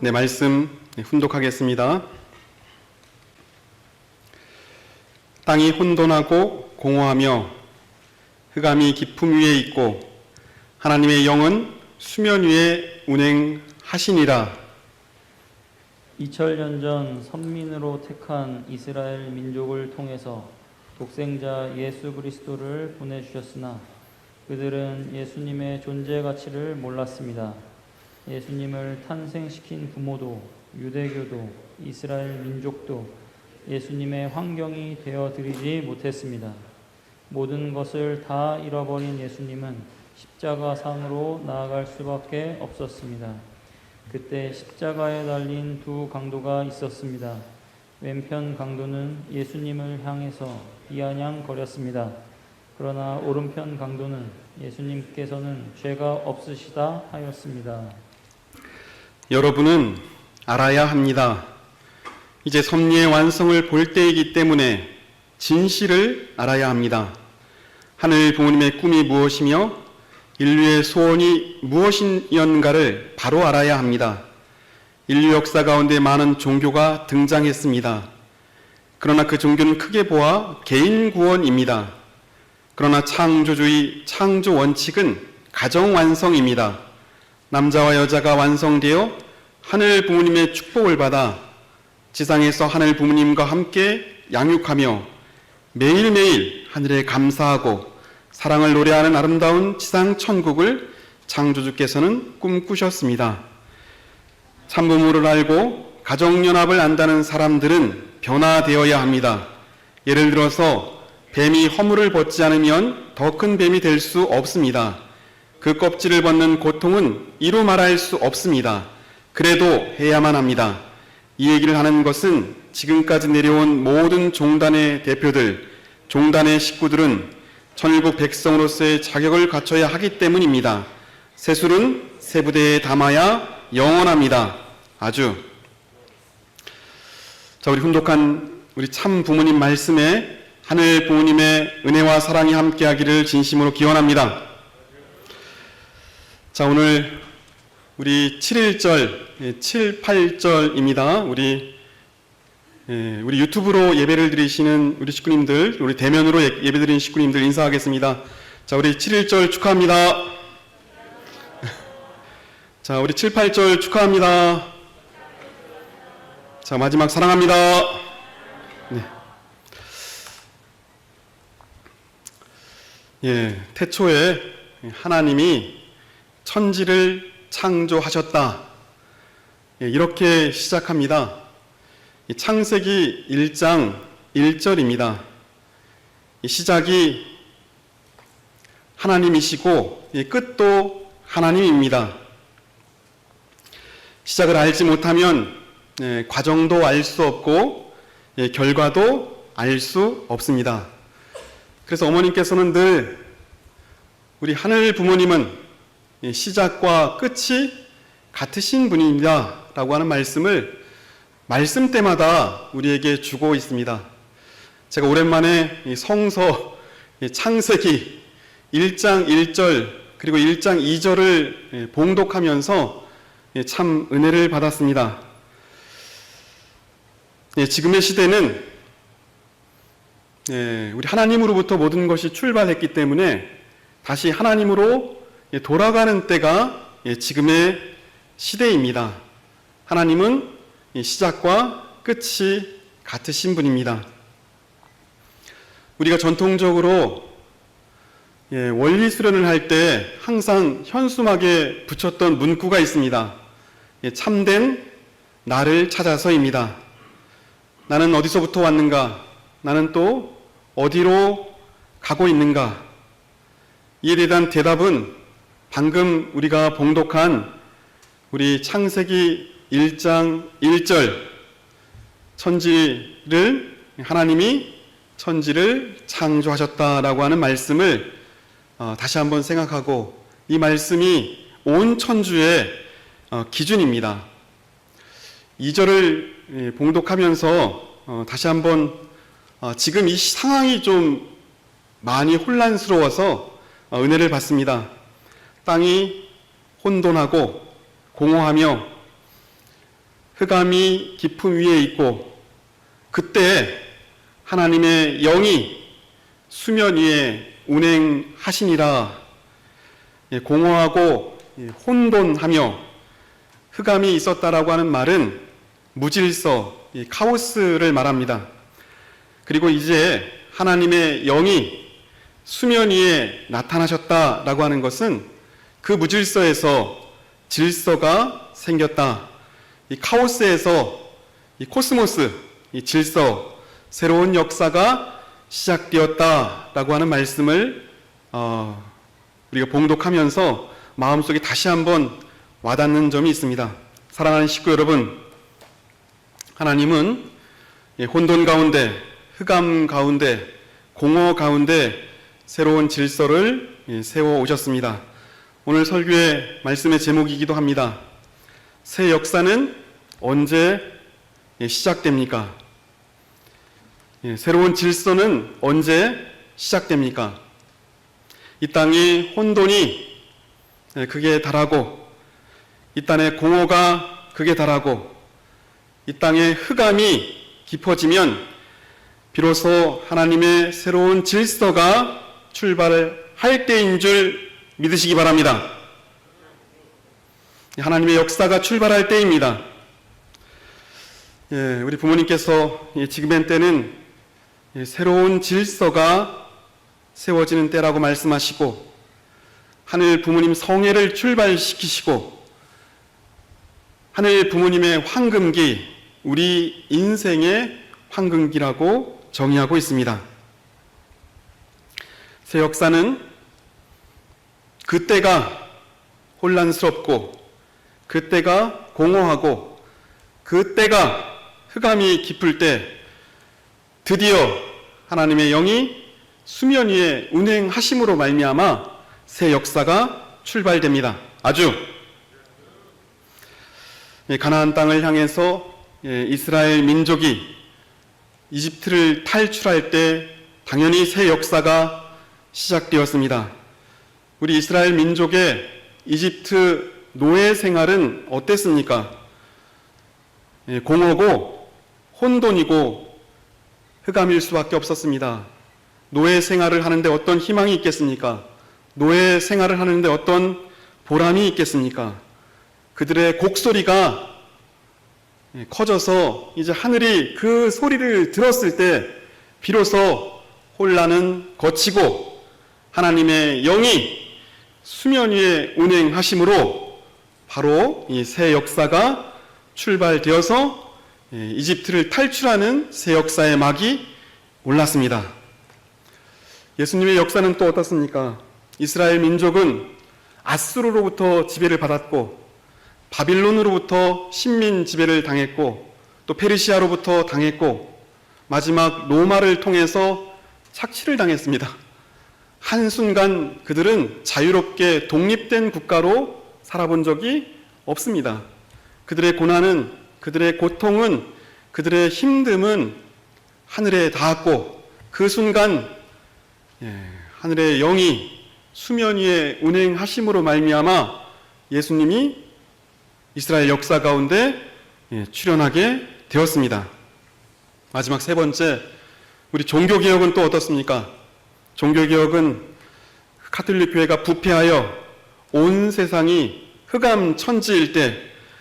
네, 말씀 훈독하겠습니다. 땅이 혼돈하고 공허하며 흑암이 깊음 위에 있고 하나님의 영은 수면 위에 운행하시니라. 2000년 전 선민으로 택한 이스라엘 민족을 통해서 독생자 예수 그리스도를 보내주셨으나 그들은 예수님의 존재 가치를 몰랐습니다. 예수님을 탄생시킨 부모도 유대교도 이스라엘 민족도 예수님의 환경이 되어 드리지 못했습니다. 모든 것을 다 잃어버린 예수님은 십자가 상으로 나아갈 수밖에 없었습니다. 그때 십자가에 달린 두 강도가 있었습니다. 왼편 강도는 예수님을 향해서 비아냥거렸습니다. 그러나 오른편 강도는 예수님께서는 죄가 없으시다 하였습니다. 여러분은 알아야 합니다. 이제 섭리의 완성을 볼 때이기 때문에 진실을 알아야 합니다. 하늘 부모님의 꿈이 무엇이며 인류의 소원이 무엇이었는가를 바로 알아야 합니다. 인류 역사 가운데 많은 종교가 등장했습니다. 그러나 그 종교는 크게 보아 개인 구원입니다. 그러나 창조주의 창조 원칙은 가정 완성입니다. 남자와 여자가 완성되어 하늘 부모님의 축복을 받아 지상에서 하늘 부모님과 함께 양육하며 매일매일 하늘에 감사하고 사랑을 노래하는 아름다운 지상 천국을 창조주께서는 꿈꾸셨습니다. 참부모를 알고 가정연합을 안다는 사람들은 변화되어야 합니다. 예를 들어서 뱀이 허물을 벗지 않으면 더 큰 뱀이 될 수 없습니다. 그 껍질을 벗는 고통은 이루 말할 수 없습니다. 그래도 해야만 합니다. 이 얘기를 하는 것은 지금까지 내려온 모든 종단의 대표들, 종단의 식구들은 천일국 백성으로서의 자격을 갖춰야 하기 때문입니다. 세술은 세부대에 담아야 영원합니다. 아주. 자, 우리 훈독한 우리 참 부모님 말씀에 하늘 부모님의 은혜와 사랑이 함께하기를 진심으로 기원합니다. 자, 오늘 우리 7일절, 7, 8절입니다. 우리 예, 우리 유튜브로 예배를 드리시는 우리 식구님들, 우리 대면으로 예- 예배 드리는 식구님들 인사하겠습니다. 자, 우리 7일절 축하합니다. 자, 우리 7, 8절 축하합니다. 자, 마지막 사랑합니다. 네. 예, 태초에 하나님이 천지를 창조하셨다. 예, 이렇게 시작합니다. 이 창세기 1장 1절입니다. 이 시작이 하나님이시고 이 끝도 하나님입니다. 시작을 알지 못하면 예, 과정도 알 수 없고 예, 결과도 알 수 없습니다. 그래서 어머님께서는 늘 우리 하늘 부모님은 예, 시작과 끝이 같으신 분입니다. 라고 하는 말씀을 말씀 때마다 우리에게 주고 있습니다. 제가 오랜만에 이 성서 이 창세기 1장 1절 그리고 1장 2절을 예, 봉독하면서 예, 참 은혜를 받았습니다. 예, 지금의 시대는 예, 우리 하나님으로부터 모든 것이 출발했기 때문에 다시 하나님으로 예, 돌아가는 때가 예, 지금의 시대입니다. 하나님은 이 시작과 끝이 같으신 분입니다. 우리가 전통적으로 예, 원리 수련을 할 때 항상 현수막에 붙였던 문구가 있습니다. 예, 참된 나를 찾아서입니다. 나는 어디서부터 왔는가? 나는 또 어디로 가고 있는가? 이에 대한 대답은 방금 우리가 봉독한 우리 창세기 1장 1절 천지를 하나님이 천지를 창조하셨다라고 하는 말씀을 어, 다시 한번 생각하고 이 말씀이 온 천주의 어, 기준입니다. 2절을 예, 봉독하면서 어, 다시 한번 어, 지금 이 상황이 좀 많이 혼란스러워서 어, 은혜를 받습니다. 땅이 혼돈하고 공허하며 흑암이 깊음 위에 있고 그때 하나님의 영이 수면 위에 운행하시니라 예, 공허하고 예, 혼돈하며 흑암이 있었다라고 하는 말은 무질서, 이 카오스를 말합니다. 그리고 이제 하나님의 영이 수면 위에 나타나셨다라고 하는 것은 그 무질서에서 질서가 생겼다. 이 카오스에서 이 코스모스, 이 질서, 새로운 역사가 시작되었다라고 하는 말씀을 어, 우리가 봉독하면서 마음속에 다시 한번 와닿는 점이 있습니다. 사랑하는 식구 여러분, 하나님은 예, 혼돈 가운데, 흑암 가운데, 공허 가운데 새로운 질서를 예, 세워 오셨습니다. 오늘 설교의 말씀의 제목이기도 합니다. 새 역사는 언제 예, 시작됩니까? 예, 새로운 질서는 언제 시작됩니까? 이 땅의 혼돈이 예, 극에 달하고 이 땅의 공허가 극에 달하고 이 땅의 흑암이 깊어지면 비로소 하나님의 새로운 질서가 출발할 때인 줄 믿으시기 바랍니다. 하나님의 역사가 출발할 때입니다. 예, 우리 부모님께서 예, 지금의 때는 예, 새로운 질서가 세워지는 때라고 말씀하시고 하늘 부모님 성회를 출발시키시고 하늘 부모님의 황금기 우리 인생의 황금기라고 정의하고 있습니다. 새 역사는 그때가 혼란스럽고 그때가 공허하고 그때가 흑암이 깊을 때 드디어 하나님의 영이 수면 위에 운행하심으로 말미암아 새 역사가 출발됩니다. 아주 예, 가나안 땅을 향해서 예, 이스라엘 민족이 이집트를 탈출할 때 당연히 새 역사가 시작되었습니다. 우리 이스라엘 민족의 이집트 노예 생활은 어땠습니까? 예, 공허고 혼돈이고 흑암일 수밖에 없었습니다. 노예 생활을 하는데 어떤 희망이 있겠습니까? 노예 생활을 하는데 어떤 보람이 있겠습니까? 그들의 곡소리가 예, 커져서 이제 하늘이 그 소리를 들었을 때 비로소 혼란은 거치고 하나님의 영이 수면 위에 운행하심으로 바로 이 새 역사가 출발되어서 예, 이집트를 탈출하는 새 역사의 막이 올랐습니다. 예수님의 역사는 또 어떻습니까? 이스라엘 민족은 아수르로부터 지배를 받았고 바빌론으로부터 식민 지배를 당했고 또 페르시아로부터 당했고 마지막 로마를 통해서 착취를 당했습니다. 한순간 그들은 자유롭게 독립된 국가로 살아본 적이 없습니다. 그들의 고난은 그들의 고통은 그들의 힘듦은 하늘에 닿았고 그 순간 예, 하늘의 영이 수면 위에 운행하심으로 말미암아 예수님이 이스라엘 역사 가운데 예, 출연하게 되었습니다. 마지막 세 번째, 우리 종교 개혁은 또 어떻습니까? 종교 개혁은 카톨릭 교회가 부패하여 온 세상이 흑암 천지일 때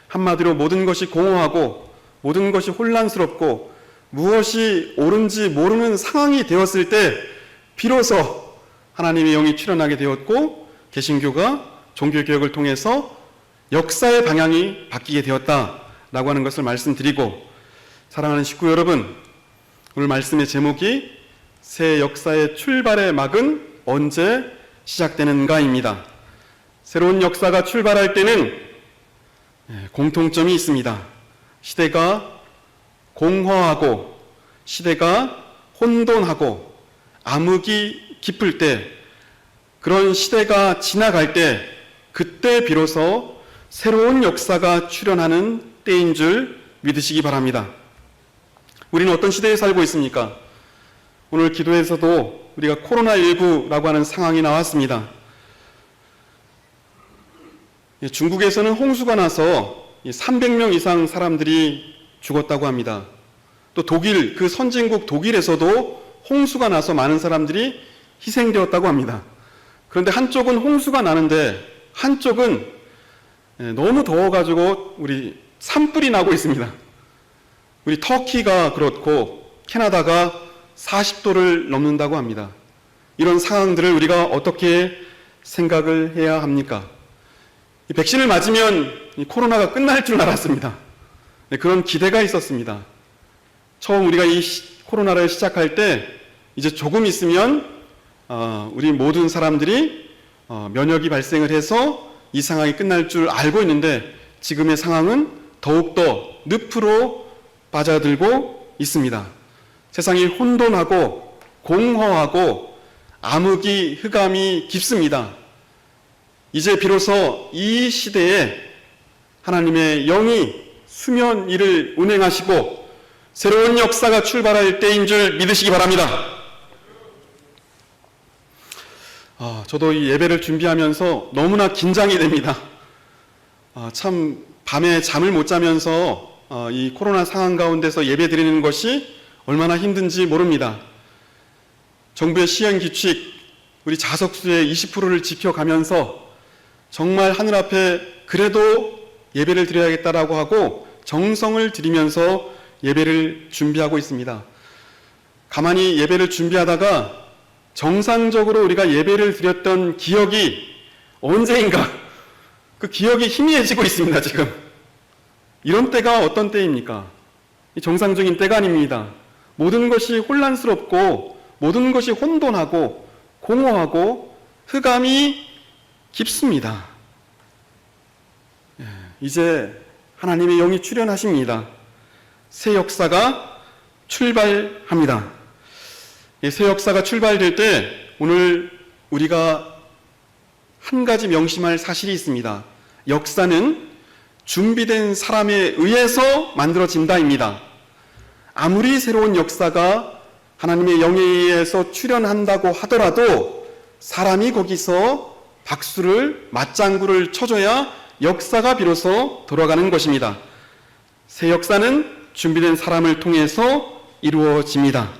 한마디로 모든 것이 공허하고 모든 것이 혼란스럽고 무엇이 옳은지 모르는 상황이 되었을 때 비로소 하나님의 영이 출현하게 되었고 개신교가 종교 개혁을 통해서 역사의 방향이 바뀌게 되었다라고 하는 것을 말씀드리고 사랑하는 식구 여러분 오늘 말씀의 제목이 새 역사의 출발의 막은 언제 시작되는가입니다. 새로운 역사가 출발할 때는 예, 공통점이 있습니다. 시대가 공허하고 시대가 혼돈하고 암흑이 깊을 때 그런 시대가 지나갈 때 그때 비로소 새로운 역사가 출현하는 때인 줄 믿으시기 바랍니다. 우리는 어떤 시대에 살고 있습니까? 오늘 기도에서도 우리가 코로나19라고 하는 상황이 나왔습니다. 예, 중국에서는 홍수가 나서 300명 이상 사람들이 죽었다고 합니다. 또 독일, 그 선진국 독일에서도 홍수가 나서 많은 사람들이 희생되었다고 합니다. 그런데 한쪽은 홍수가 나는데 한쪽은 예, 너무 더워가지고 우리 산불이 나고 있습니다. 우리 터키가 그렇고 캐나다가 40도를 넘는다고 합니다. 이런 상황들을 우리가 어떻게 생각을 해야 합니까? 이 백신을 맞으면 이 코로나가 끝날 줄 알았습니다. 네, 그런 기대가 있었습니다. 처음 우리가 이 시- 코로나를 시작할 때 이제 조금 있으면 어, 우리 모든 사람들이 어, 면역이 발생을 해서 이 상황이 끝날 줄 알고 있는데 지금의 상황은 더욱더 늪으로 빠져들고 있습니다. 세상이 혼돈하고 공허하고 암흑이 흑암이 깊습니다. 이제 비로소 이 시대에 하나님의 영이 수면 일을 운행하시고 새로운 역사가 출발할 때인 줄 믿으시기 바랍니다. 아, 저도 이 예배를 준비하면서 너무나 긴장이 됩니다. 아, 참 밤에 잠을 못 자면서 어, 이 코로나 상황 가운데서 예배 드리는 것이 얼마나 힘든지 모릅니다. 정부의 시행 규칙, 우리 자석수의 20%를 지켜가면서 정말 하늘 앞에 그래도 예배를 드려야겠다라고 하고 정성을 들이면서 예배를 준비하고 있습니다. 가만히 예배를 준비하다가 정상적으로 우리가 예배를 드렸던 기억이 언제인가 그 기억이 희미해지고 있습니다, 지금. 이런 때가 어떤 때입니까? 이 정상적인 때가 아닙니다. 모든 것이 혼란스럽고 모든 것이 혼돈하고 공허하고 흑암이 깊습니다. 예, 이제 하나님의 영이 출현하십니다. 새 역사가 출발합니다. 예, 새 역사가 출발될 때 오늘 우리가 한 가지 명심할 사실이 있습니다. 역사는 준비된 사람에 의해서 만들어진다입니다. 아무리 새로운 역사가 하나님의 영에 의해서 출현한다고 하더라도 사람이 거기서 박수를 맞장구를 쳐줘야 역사가 비로소 돌아가는 것입니다. 새 역사는 준비된 사람을 통해서 이루어집니다.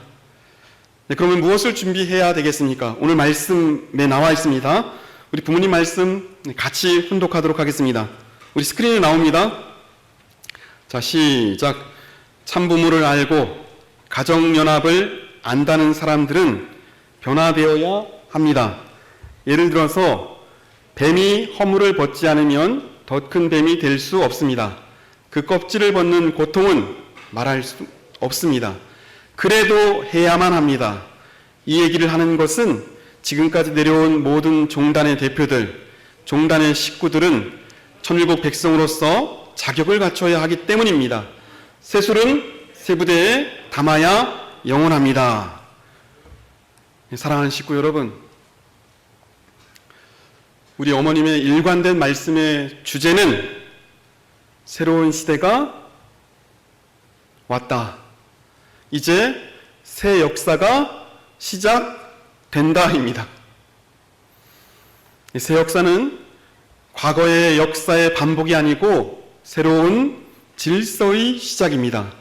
네, 그러면 무엇을 준비해야 되겠습니까? 오늘 말씀에 나와 있습니다. 우리 부모님 말씀 같이 훈독하도록 하겠습니다. 우리 스크린에 나옵니다. 자, 시작. 참부모를 알고 가정연합을 안다는 사람들은 변화되어야 합니다. 예를 들어서 뱀이 허물을 벗지 않으면 더 큰 뱀이 될 수 없습니다. 그 껍질을 벗는 고통은 말할 수 없습니다. 그래도 해야만 합니다. 이 얘기를 하는 것은 지금까지 내려온 모든 종단의 대표들, 종단의 식구들은 천일국 백성으로서 자격을 갖춰야 하기 때문입니다. 세술은 세부대에 담아야 영원합니다. 사랑하는 식구 여러분, 우리 어머님의 일관된 말씀의 주제는 새로운 시대가 왔다. 이제 새 역사가 시작된다입니다. 새 역사는 과거의 역사의 반복이 아니고 새로운 질서의 시작입니다.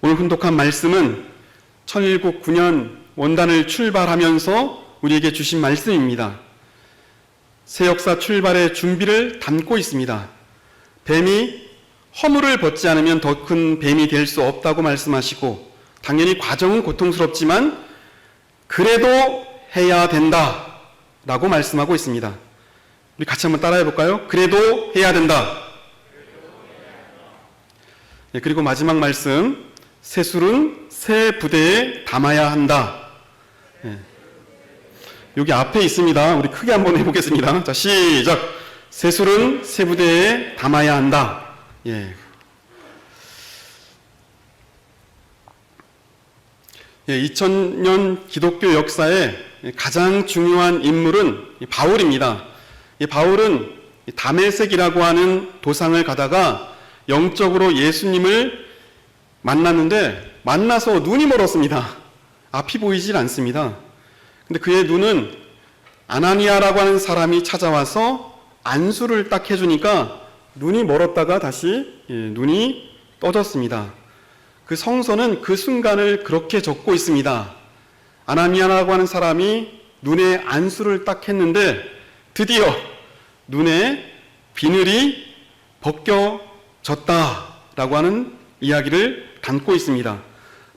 오늘 훈독한 말씀은 1019년 원단을 출발하면서 우리에게 주신 말씀입니다. 새 역사 출발의 준비를 담고 있습니다. 뱀이 허물을 벗지 않으면 더 큰 뱀이 될 수 없다고 말씀하시고 당연히 과정은 고통스럽지만 그래도 해야 된다 라고 말씀하고 있습니다. 우리 같이 한번 따라해 볼까요? 그래도 해야 된다. 네, 그리고 마지막 말씀 새술은 새 부대에 담아야 한다. 네. 여기 앞에 있습니다. 우리 크게 한번 해보겠습니다. 자, 시작. 새술은 새 부대에 담아야 한다. 예. 예, 2000년 기독교 역사에 가장 중요한 인물은 이 바울입니다. 이 바울은 이 다메섹이라고 하는 도상을 가다가 영적으로 예수님을 만났는데 만나서 눈이 멀었습니다. 앞이 보이질 않습니다. 근데 그의 눈은 아나니아라고 하는 사람이 찾아와서 안수를 딱 해주니까 눈이 멀었다가 다시 예, 눈이 떠졌습니다. 그 성서는 그 순간을 그렇게 적고 있습니다. 아나미아라고 하는 사람이 눈에 안수를 딱 했는데 드디어 눈에 비늘이 벗겨 졌다라고 하는 이야기를 담고 있습니다.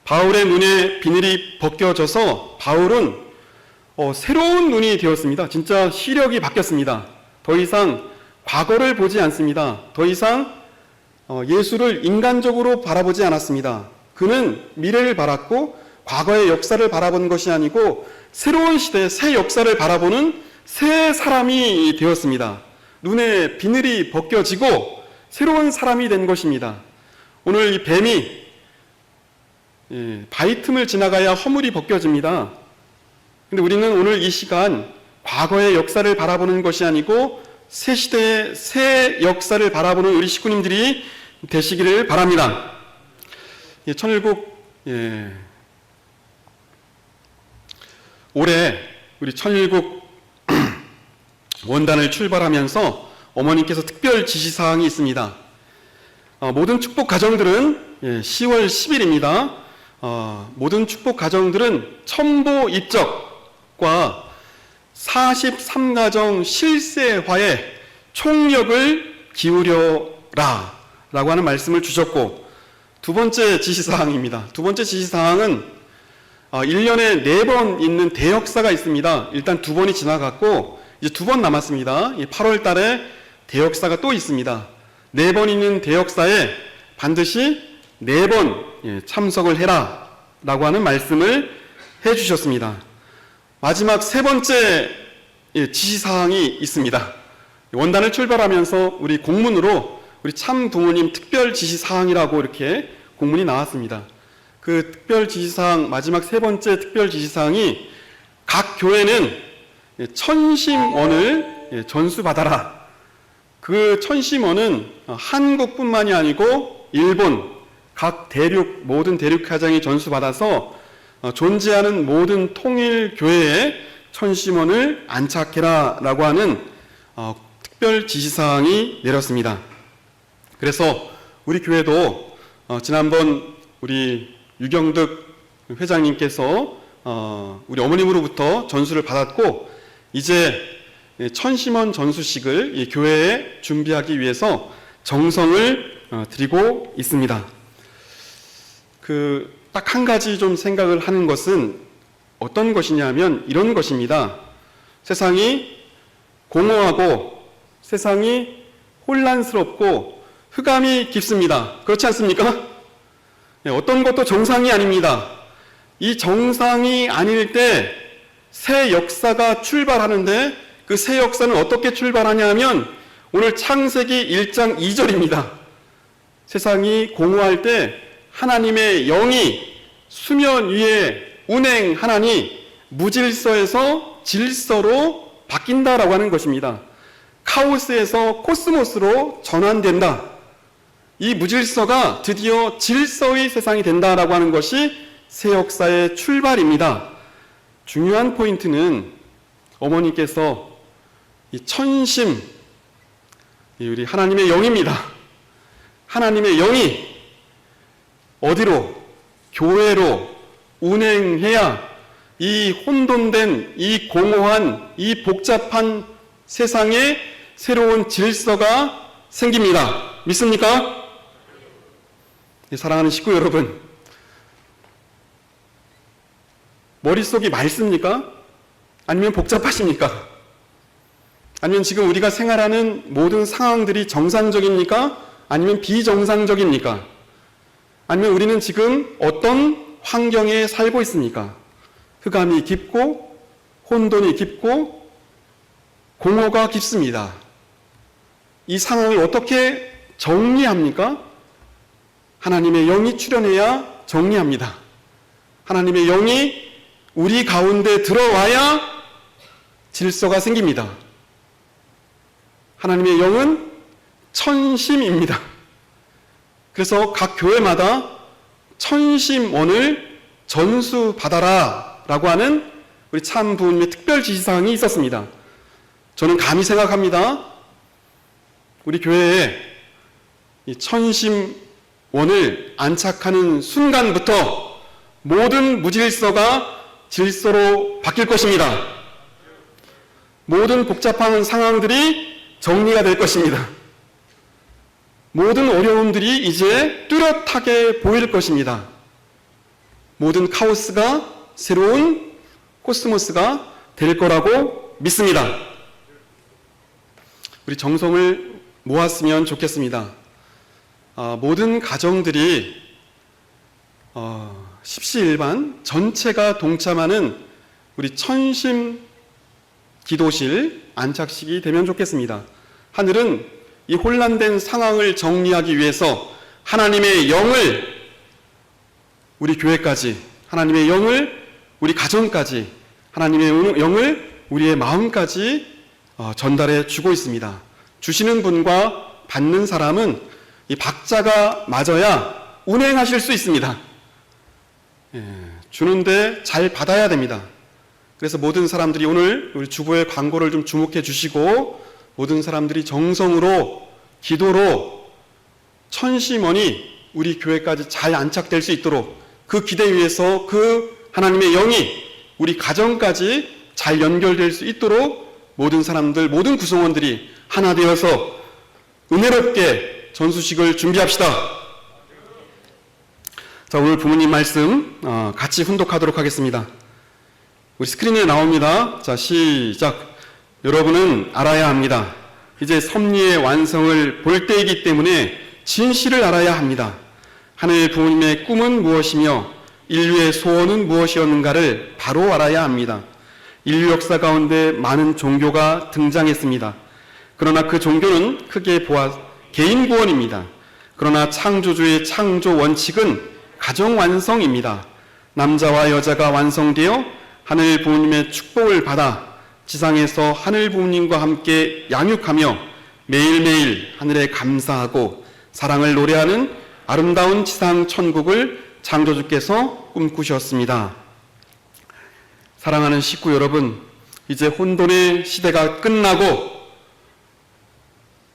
바울의 눈에 비늘이 벗겨져서 바울은 어, 새로운 눈이 되었습니다. 진짜 시력이 바뀌었습니다. 더 이상 과거를 보지 않습니다. 더 이상 어, 예수를 인간적으로 바라보지 않았습니다. 그는 미래를 바랐고 과거의 역사를 바라본 것이 아니고 새로운 시대, 새 역사를 바라보는 새 사람이 되었습니다. 눈에 비늘이 벗겨지고 새로운 사람이 된 것입니다. 오늘 이 뱀이 예, 바위 틈을 지나가야 허물이 벗겨집니다. 근데 우리는 오늘 이 시간 과거의 역사를 바라보는 것이 아니고 새 시대의 새 역사를 바라보는 우리 식구님들이 되시기를 바랍니다. 예, 천일국 예, 올해 우리 천일국 원단을 출발하면서 어머님께서 특별 지시사항이 있습니다. 어, 모든 축복 가정들은 예, 10월 10일입니다. 어, 모든 축복 가정들은 첨보 입적과 43가정 실세화에 총력을 기울여라 라고 하는 말씀을 주셨고 두 번째 지시사항입니다. 두 번째 지시사항은 어, 1년에 네번 있는 대역사가 있습니다. 일단 두 번이 지나갔고 이제 두 번 남았습니다. 8월 달에 대역사가 또 있습니다. 네 번 있는 대역사에 반드시 네번 예, 참석을 해라 라고 하는 말씀을 해 주셨습니다. 마지막 세 번째 예, 지시사항이 있습니다. 원단을 출발하면서 우리 공문으로 우리 참 부모님 특별 지시사항이라고 이렇게 공문이 나왔습니다. 그 특별 지시사항, 마지막 세 번째 특별 지시사항이 각 교회는 예, 천심원을 예, 전수받아라. 그 천심원은 한국뿐만이 아니고 일본, 각 대륙, 모든 대륙 가장이 전수받아서 어, 존재하는 모든 통일 교회에 천심원을 안착해라 라고 하는 어, 특별 지시사항이 내렸습니다. 그래서 우리 교회도 어, 지난번 우리 유경득 회장님께서 어, 우리 어머님으로부터 전수를 받았고 이제 천심원 전수식을 이 교회에 준비하기 위해서 정성을 어, 들이고 있습니다. 그 딱 한 가지 좀 생각을 하는 것은 어떤 것이냐면 이런 것입니다. 세상이 공허하고 세상이 혼란스럽고 흑암이 깊습니다. 그렇지 않습니까? 네, 어떤 것도 정상이 아닙니다. 이 정상이 아닐 때 새 역사가 출발하는데 그 새 역사는 어떻게 출발하냐 하면 오늘 창세기 1장 2절입니다. 세상이 공허할 때 하나님의 영이 수면 위에 운행하나니 무질서에서 질서로 바뀐다라고 하는 것입니다. 카오스에서 코스모스로 전환된다. 이 무질서가 드디어 질서의 세상이 된다라고 하는 것이 새 역사의 출발입니다. 중요한 포인트는 어머니께서 이 천심, 이 우리 하나님의 영입니다. 하나님의 영이 어디로 교회로 운행해야 이 혼돈된 이 공허한 이 복잡한 세상에 새로운 질서가 생깁니다. 믿습니까? 사랑하는 식구 여러분, 머릿속이 맑습니까? 아니면 복잡하십니까? 아니면 지금 우리가 생활하는 모든 상황들이 정상적입니까? 아니면 비정상적입니까? 아니면 우리는 지금 어떤 환경에 살고 있습니까? 흑암이 깊고 혼돈이 깊고 공허가 깊습니다. 이 상황을 어떻게 정리합니까? 하나님의 영이 출현해야 정리합니다. 하나님의 영이 우리 가운데 들어와야 질서가 생깁니다. 하나님의 영은 천심입니다. 그래서 각 교회마다 천심원을 전수받아라 라고 하는 우리 참 부모님의 특별 지시사항이 있었습니다. 저는 감히 생각합니다. 우리 교회에 이 천심원을 안착하는 순간부터 모든 무질서가 질서로 바뀔 것입니다. 모든 복잡한 상황들이 정리가 될 것입니다. 모든 어려움들이 이제 뚜렷하게 보일 것입니다. 모든 카오스가 새로운 코스모스가 될 거라고 믿습니다. 우리 정성을 모았으면 좋겠습니다. 아, 모든 가정들이 어, 십시일반 전체가 동참하는 우리 천심 기도실 안착식이 되면 좋겠습니다. 하늘은 이 혼란된 상황을 정리하기 위해서 하나님의 영을 우리 교회까지, 하나님의 영을 우리 가정까지, 하나님의 영을 우리의 마음까지 어, 전달해 주고 있습니다. 주시는 분과 받는 사람은 이 박자가 맞아야 운행하실 수 있습니다. 예, 주는데 잘 받아야 됩니다. 그래서 모든 사람들이 오늘 우리 주보의 광고를 좀 주목해 주시고 모든 사람들이 정성으로 기도로 천심원이 우리 교회까지 잘 안착될 수 있도록 그 기대 위에서 그 하나님의 영이 우리 가정까지 잘 연결될 수 있도록 모든 사람들, 모든 구성원들이 하나 되어서 은혜롭게 전수식을 준비합시다. 자, 오늘 부모님 말씀 어, 같이 훈독하도록 하겠습니다. 우리 스크린에 나옵니다. 자, 시작. 여러분은 알아야 합니다. 이제 섭리의 완성을 볼 때이기 때문에 진실을 알아야 합니다. 하늘 부모님의 꿈은 무엇이며 인류의 소원은 무엇이었는가를 바로 알아야 합니다. 인류 역사 가운데 많은 종교가 등장했습니다. 그러나 그 종교는 크게 보아 개인 구원입니다. 그러나 창조주의 창조 원칙은 가정 완성입니다. 남자와 여자가 완성되어 하늘 부모님의 축복을 받아 지상에서 하늘 부모님과 함께 양육하며 매일매일 하늘에 감사하고 사랑을 노래하는 아름다운 지상 천국을 창조주께서 꿈꾸셨습니다. 사랑하는 식구 여러분, 이제 혼돈의 시대가 끝나고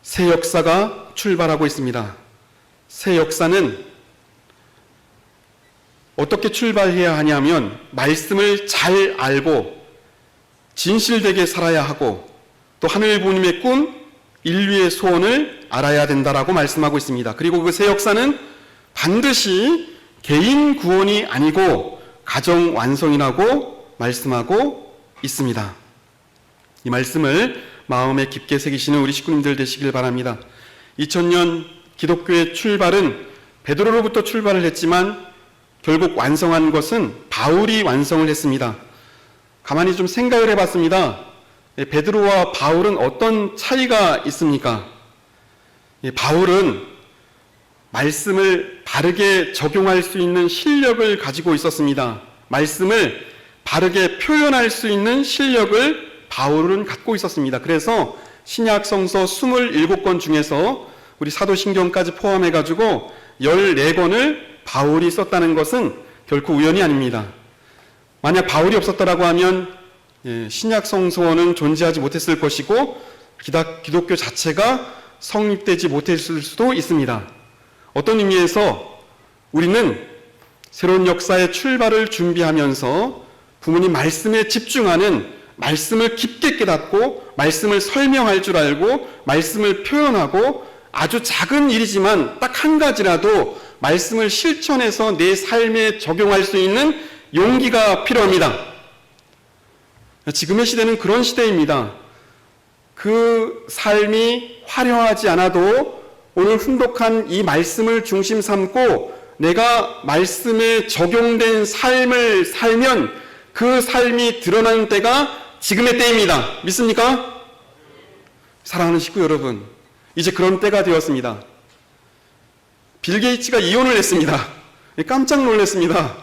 새 역사가 출발하고 있습니다. 새 역사는 어떻게 출발해야 하냐면 말씀을 잘 알고 진실되게 살아야 하고 또 하늘 부모님의 꿈, 인류의 소원을 알아야 된다라고 말씀하고 있습니다. 그리고 그 새 역사는 반드시 개인 구원이 아니고 가정 완성이라고 말씀하고 있습니다. 이 말씀을 마음에 깊게 새기시는 우리 식구님들 되시길 바랍니다. 2000년 기독교의 출발은 베드로로부터 출발을 했지만 결국 완성한 것은 바울이 완성을 했습니다. 가만히 좀 생각을 해봤습니다. 예, 베드로와 바울은 어떤 차이가 있습니까? 예, 바울은 말씀을 바르게 적용할 수 있는 실력을 가지고 있었습니다. 말씀을 바르게 표현할 수 있는 실력을 바울은 갖고 있었습니다. 그래서 신약 성서 27권 중에서 우리 사도신경까지 포함해 가지고 14권을 바울이 썼다는 것은 결코 우연이 아닙니다. 만약 바울이 없었더라고 하면 예, 신약 성서는 존재하지 못했을 것이고 기독교 자체가 성립되지 못했을 수도 있습니다. 어떤 의미에서 우리는 새로운 역사의 출발을 준비하면서 부모님 말씀에 집중하는 말씀을 깊게 깨닫고 말씀을 설명할 줄 알고 말씀을 표현하고 아주 작은 일이지만 딱 한 가지라도 말씀을 실천해서 내 삶에 적용할 수 있는 용기가 필요합니다. 지금의 시대는 그런 시대입니다. 그 삶이 화려하지 않아도 오늘 훈독한 이 말씀을 중심 삼고 내가 말씀에 적용된 삶을 살면 그 삶이 드러나는 때가 지금의 때입니다. 믿습니까? 사랑하는 식구 여러분, 이제 그런 때가 되었습니다. 빌 게이츠가 이혼을 했습니다. 깜짝 놀랐습니다.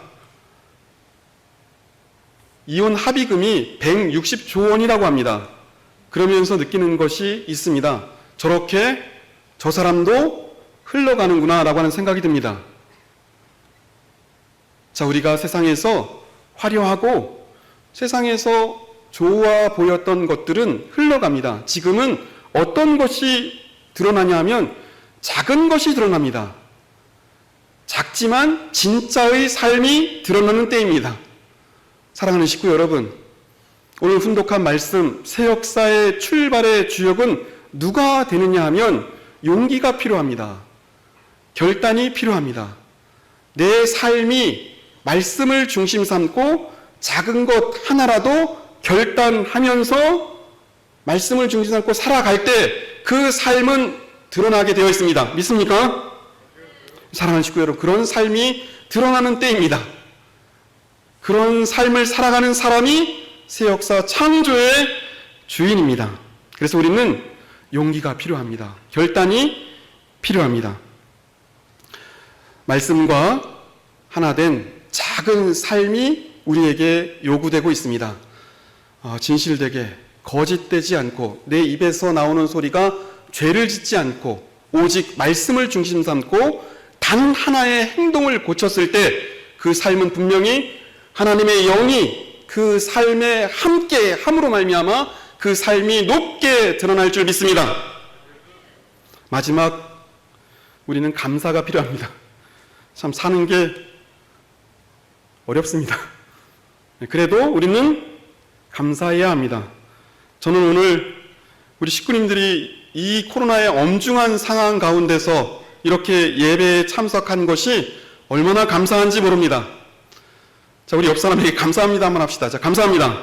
이혼 합의금이 160조 원이라고 합니다. 그러면서 느끼는 것이 있습니다. 저렇게 저 사람도 흘러가는구나 라고 하는 생각이 듭니다. 자, 우리가 세상에서 화려하고 세상에서 좋아 보였던 것들은 흘러갑니다. 지금은 어떤 것이 드러나냐 하면 작은 것이 드러납니다. 작지만 진짜의 삶이 드러나는 때입니다. 사랑하는 식구 여러분, 오늘 훈독한 말씀, 새 역사의 출발의 주역은 누가 되느냐 하면 용기가 필요합니다. 결단이 필요합니다. 내 삶이 말씀을 중심 삼고 작은 것 하나라도 결단하면서 말씀을 중심 삼고 살아갈 때 그 삶은 드러나게 되어 있습니다. 믿습니까? 사랑하는 식구 여러분, 그런 삶이 드러나는 때입니다. 그런 삶을 살아가는 사람이 새 역사 창조의 주인입니다. 그래서 우리는 용기가 필요합니다. 결단이 필요합니다. 말씀과 하나 된 작은 삶이 우리에게 요구되고 있습니다. 어, 진실되게 거짓되지 않고 내 입에서 나오는 소리가 죄를 짓지 않고 오직 말씀을 중심 삼고 단 하나의 행동을 고쳤을 때 그 삶은 분명히 하나님의 영이 그 삶에 함께 함으로 말미암아 그 삶이 높게 드러날 줄 믿습니다. 마지막 우리는 감사가 필요합니다. 참 사는 게 어렵습니다. 그래도 우리는 감사해야 합니다. 저는 오늘 우리 식구님들이 이 코로나의 엄중한 상황 가운데서 이렇게 예배에 참석한 것이 얼마나 감사한지 모릅니다. 자, 우리 옆 사람에게 감사합니다 한번 합시다. 자, 감사합니다.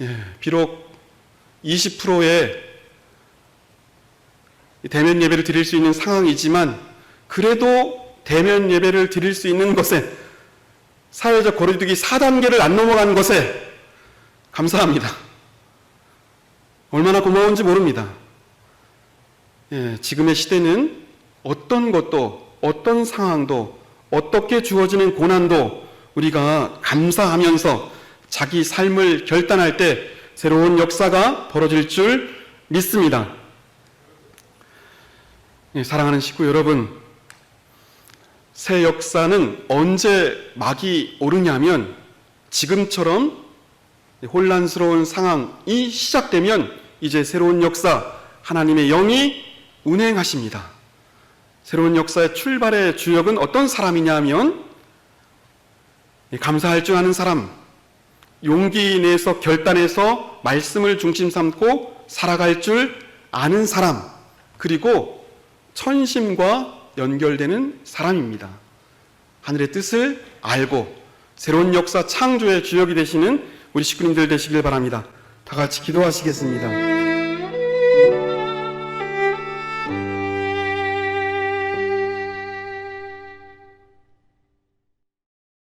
예, 비록 20%의 대면 예배를 드릴 수 있는 상황이지만 그래도 대면 예배를 드릴 수 있는 것에 사회적 거리두기 4단계를 안 넘어간 것에 감사합니다. 얼마나 고마운지 모릅니다. 예, 지금의 시대는 어떤 것도 어떤 상황도 어떻게 주어지는 고난도 우리가 감사하면서 자기 삶을 결단할 때 새로운 역사가 벌어질 줄 믿습니다. 예, 사랑하는 식구 여러분, 새 역사는 언제 막이 오르냐면 지금처럼 혼란스러운 상황이 시작되면 이제 새로운 역사, 하나님의 영이 운행하십니다. 새로운 역사의 출발의 주역은 어떤 사람이냐 하면 감사할 줄 아는 사람, 용기 내서 결단해서 말씀을 중심 삼고 살아갈 줄 아는 사람, 그리고 천심과 연결되는 사람입니다. 하늘의 뜻을 알고 새로운 역사 창조의 주역이 되시는 우리 식구님들 되시길 바랍니다. 다 같이 기도하시겠습니다.